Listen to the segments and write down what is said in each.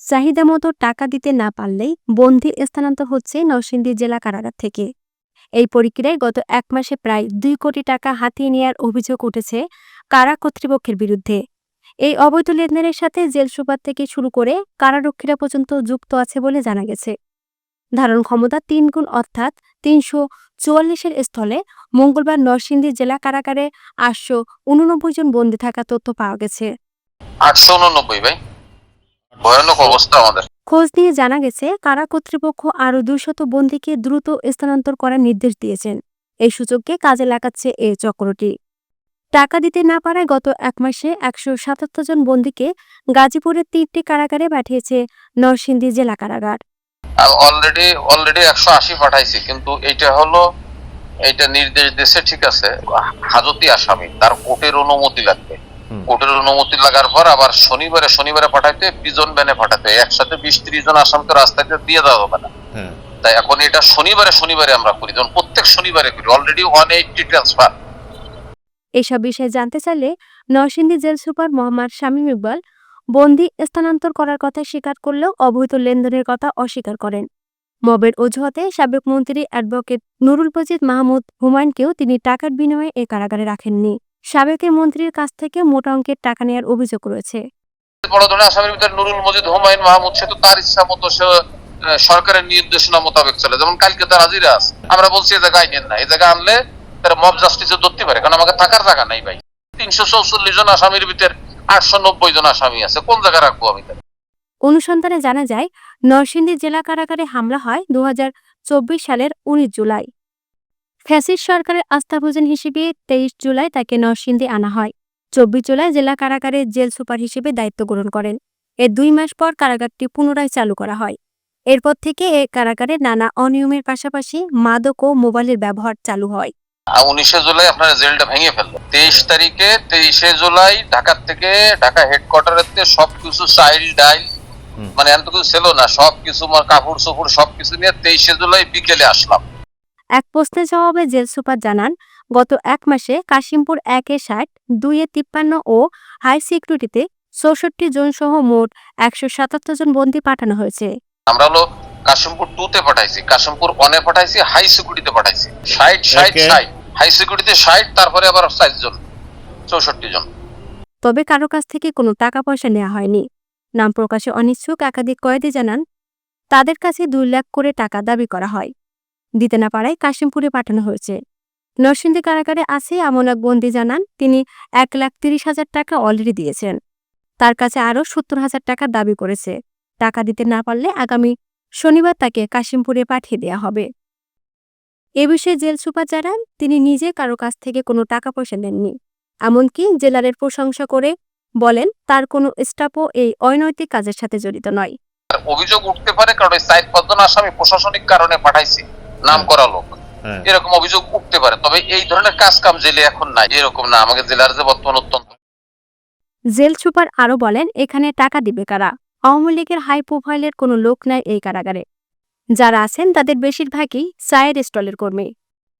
চাহিদা মতো টাকা দিতে না পারলেই বন্দি স্থানান্তর হচ্ছে নরসিংদী জেলা কারাগার থেকে। এই প্রক্রিয়ায় গত এক মাসে প্রায় দুই কোটি টাকা হাতিয়ে নেওয়ার অভিযোগ উঠেছে কারা কর্তৃপক্ষের বিরুদ্ধে। এই অবৈধ লেনদেনের সাথে জেল সুপার থেকে শুরু করে কারারক্ষীরা পর্যন্ত যুক্ত আছে বলে জানা গেছে। ধারণ ক্ষমতা তিন গুণ অর্থাৎ তিনশো চুয়াল্লিশের স্থলে মঙ্গলবার নরসিংদী জেলা কারাগারে আটশো উননব্বই জন বন্দী থাকা তথ্য পাওয়া গেছে। আটশো উননব্বই ভাই। ভয়ানক অবস্থা আমাদের। খোঁজ নিয়ে জানা গেছে কারা কর্তৃপক্ষ আরও দুশত বন্দীকে দ্রুত স্থানান্তর করার নির্দেশ দিয়েছেন। এই সুযোগকে কাজে লাগাচ্ছে এ চক্রটি। টাকা দিতে না পারায় গত এক মাসে একশো সাতাত্তর জন বন্দীকে গাজীপুরের তিনটি কারাগারে পাঠিয়েছে নরসিংদী জেলা কারাগার। অলরেডি অলরেডি একশো আশি পাঠাইছি কিন্তু এটা হলো এটা নির্দেশ দিয়েছে ঠিক আছে হাজতি আসামি তার কোর্টের অনুমতি লাগবে। কোর্টের অনুমতি লাগার পর আবার শনিবারে শনিবারে পাঠাইতে পিজন ব্যানে পাঠাতে একসাথে বিশ ত্রিশ জন আসামকে রাস্তায় দিয়ে দেওয়া হবে না। তাই এখন এটা শনিবারে শনিবারে আমরা করি। যেমন প্রত্যেক শনিবারে করি। অলরেডি ওয়ান এইটটি ট্রান্সফার এসব বিষয়ে জানতে চাইলে নরসিংদী জেল সুপার মোহাম্মদ শামীম ইকবাল বন্দি স্থানান্তর করার কথা স্বীকার করলেও অবৈধ লেনদেনের কথা অস্বীকার করেন। মবের অজুহাতে সাবেক মন্ত্রী অ্যাডভোকেট নুরুল মজিদ মাহমুদ হুমায়ুনকেও তিনি টাকার বিনিময়ে এ কারাগারে রাখেননি। সাবেক এই মন্ত্রীর কাছ থেকে মোটা অঙ্কের টাকা নেওয়ার অভিযোগ রয়েছে। বড় ধরনের আসামির ভিতরে নুরুল মজিদ হুমায়ুন মাহমুদ সে তো তার ইচ্ছা মতো সে সরকারের নির্দেশনা মোতাবেক চলে। যেমন কালকে তার হাজিরা আছে। আমরা বলছি এই জায়গায় আইনেন না এই জায়গা আনলে তারা মব জাস্টিসে ধরতে পারে। কারণ আমাকে থাকার জায়গা নাই ভাই। তিনশো চৌচল্লিশ জন আসামির ভিতরে আটশো নব্বই জন আসামি আছে। কোন জায়গায় রাখব আমি? অনুসন্ধানে জানা যায় নরসিংদী জেলা কারাগারে হামলা হয় দু হাজার চব্বিশ সালের উনিশ জুলাই। ফ্যাসিস্ট সরকারের আস্থাভোজন হিসেবে তেইশ জুলাই তাকে নরসিংদী আনা হয়। চব্বিশ জুলাই জেলা কারাগারে জেল সুপার হিসেবে দায়িত্ব গ্রহণ করেন। এর দুই মাস পর কারাগারটি পুনরায় চালু করা হয়। এরপর থেকে এ কারাগারে নানা অনিয়মের পাশাপাশি মাদক ও মোবাইলের ব্যবহার চালু হয়। উনিশে জুলাই আপনার জেলটা ভেঙে ফেলল তেইশ তারিখে তেইশে জুলাই ঢাকার থেকে ঢাকা হেডকোয়ার্টারের থেকে সবকিছু চাইল ডাইল মানে এত কিছু ছিল না সবকিছু আমার কাপড় চোপড় সবকিছু নিয়ে তেইশে জুলাই বিকেলে আসলাম। এক প্রশ্নের জবাবে জেল সুপার জানান গত এক মাসে কাশিমপুর একে ষাট দুইয়ে তিপ্পান্ন ও হাই সিকিউরিটিতে চৌষট্টি জন সহ মোট একশো সাতাত্তর জন বন্দী পাঠানো হয়েছে। আমরা হলো কাশিমপুর টু তে পাঠাইছি কাশিমপুর ওয়ানে পাঠাইছি হাই সিকিউরিটিতে পাঠাইছি। ষাট ষাট ষাট হাই সিকিউরিটিতে ষাট তারপরে আবার ষাট জন চৌষট্টি জন। তবে কারও কাছ থেকে কোনো টাকা পয়সা নেওয়া হয়নি। নাম প্রকাশে অনিচ্ছুক একাধিক কয়েদি জানান তাদের কাছে দুই লাখ করে টাকা দাবি করা হয়। দিতে না পারায় কাশিমপুরে পাঠানো হয়েছে। নরসিংদী কারাগারে আছে এমন এক বন্দী জানান, তিনি এক লাখ তিরিশ হাজার টাকা অলরেডি দিয়েছেন। তার কাছে আরও সত্তর হাজার টাকা দাবি করেছে। টাকা দিতে না পারলে আগামী শনিবার তাকে কাশিমপুরে পাঠিয়ে দেওয়া হবে। এ বিষয়ে জেল সুপার জানান, তিনি নিজে কারও কাছ থেকে কোনো টাকা পয়সা নেননি। এমনকি জেলারের প্রশংসা করে বলেন, তার কোনো স্টাফও এই অনৈতিক কাজের সাথে জড়িত নয়। অভিযোগ উঠতে পারে কারণ আসামি প্রশাসনিক কারণে পাঠাইছি। নাম করা লোক। হ্যাঁ। এরকম অভিযোগ উঠতে পারে। তবে এই ধরনের কাজ কাম জেলে এখন নাই। এরকম না। আমাকে জেলার যে বর্তমান অত্যন্ত জেল সুপার আরও বলেন এখানে টাকা দিবে কারা? আওয়ামী লীগের হাই প্রোফাইলের কোনো লোক নাই এই কারাগারে। যারা আছেন তাদের বেশিরভাগই চায়ের স্টলের কর্মী।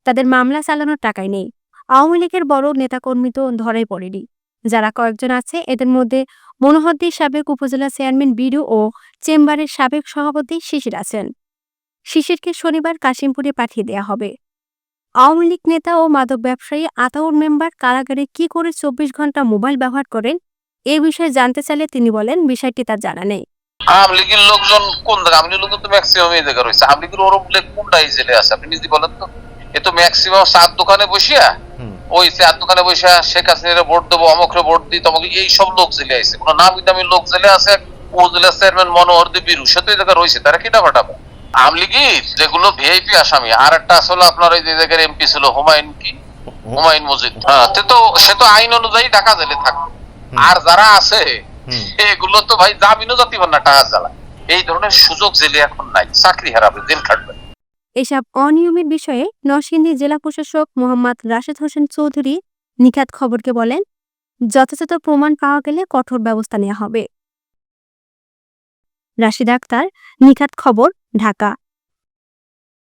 তাদের মামলা চালানোর টাকাই নেই। আওয়ামী লীগের বড় নেতাকর্মী তো ধরাই পড়েনি। যারা কয়েকজন আছে এদের মধ্যে মনোহরদীর সাবেক উপজেলা চেয়ারম্যান বিডু ও চেম্বারের সাবেক সভাপতি শিশির আছেন। শিশিরকে শনিবার কাশিমপুরে পাঠিয়ে দেয়া হবে। আওয়ামী লীগ নেতা ও মাদক ব্যবসায়ী আতাউর মেম্বার কারাগারে কি করে চব্বিশ ঘণ্টা মোবাইল ব্যবহার করেন এ বিষয়ে জানতে চাইলে তিনি বলেন বিষয়টি তার জানা নেই। আওয়ামী লীগের লোকজন কোন জায়গা আওয়ামী লীগের লোকজন তো ম্যাক্সিমাম এই রয়েছে। আওয়ামী লীগের ওরম লেগ কোনটা এই জেলে আছে? আপনি নিজে বলেন তো। এ তো ম্যাক্সিমাম চার দোকানে বসিয়া ওই চার দোকানে বসে শেখ হাসিনারে ভোট দেবো অমুকরে ভোট দিই তমকে এই সব লোক জেলে আছে কোন নামি দামি লোক জেলে আছে? উপজেলা চেয়ারম্যান মনোহর দেব বীরু সে তো এই রয়েছে। তারা কিনা পাঠাবে আওয়ামী লীগের যেগুলো ভিআইপি আসামি আর একটা আসলে আপনার ওই যে জায়গায় এমপি ছিল হুমায়ুন কি? হুমায়ুন মজিদ। হ্যাঁ তো সে তো আইন অনুযায়ী ঢাকা জেলে থাকবে আর যারা আছে এগুলো তো ভাই জামিনও জাতি না টাকা জ্বালা। এই ধরনের সুযোগ জেলে এখন নাই চাকরি হারাবে জেল খাটবে। এসব অনিয়মের বিষয়ে নরসিংদী জেলা প্রশাসক মোহাম্মদ রাশেদ হোসেন চৌধুরী নিখাত খবরকে বলেন যথাযথ প্রমাণ পাওয়া গেলে কঠোর ব্যবস্থা নেওয়া হবে। রাশিদ আক্তার নিখাত খবর ঢাকা।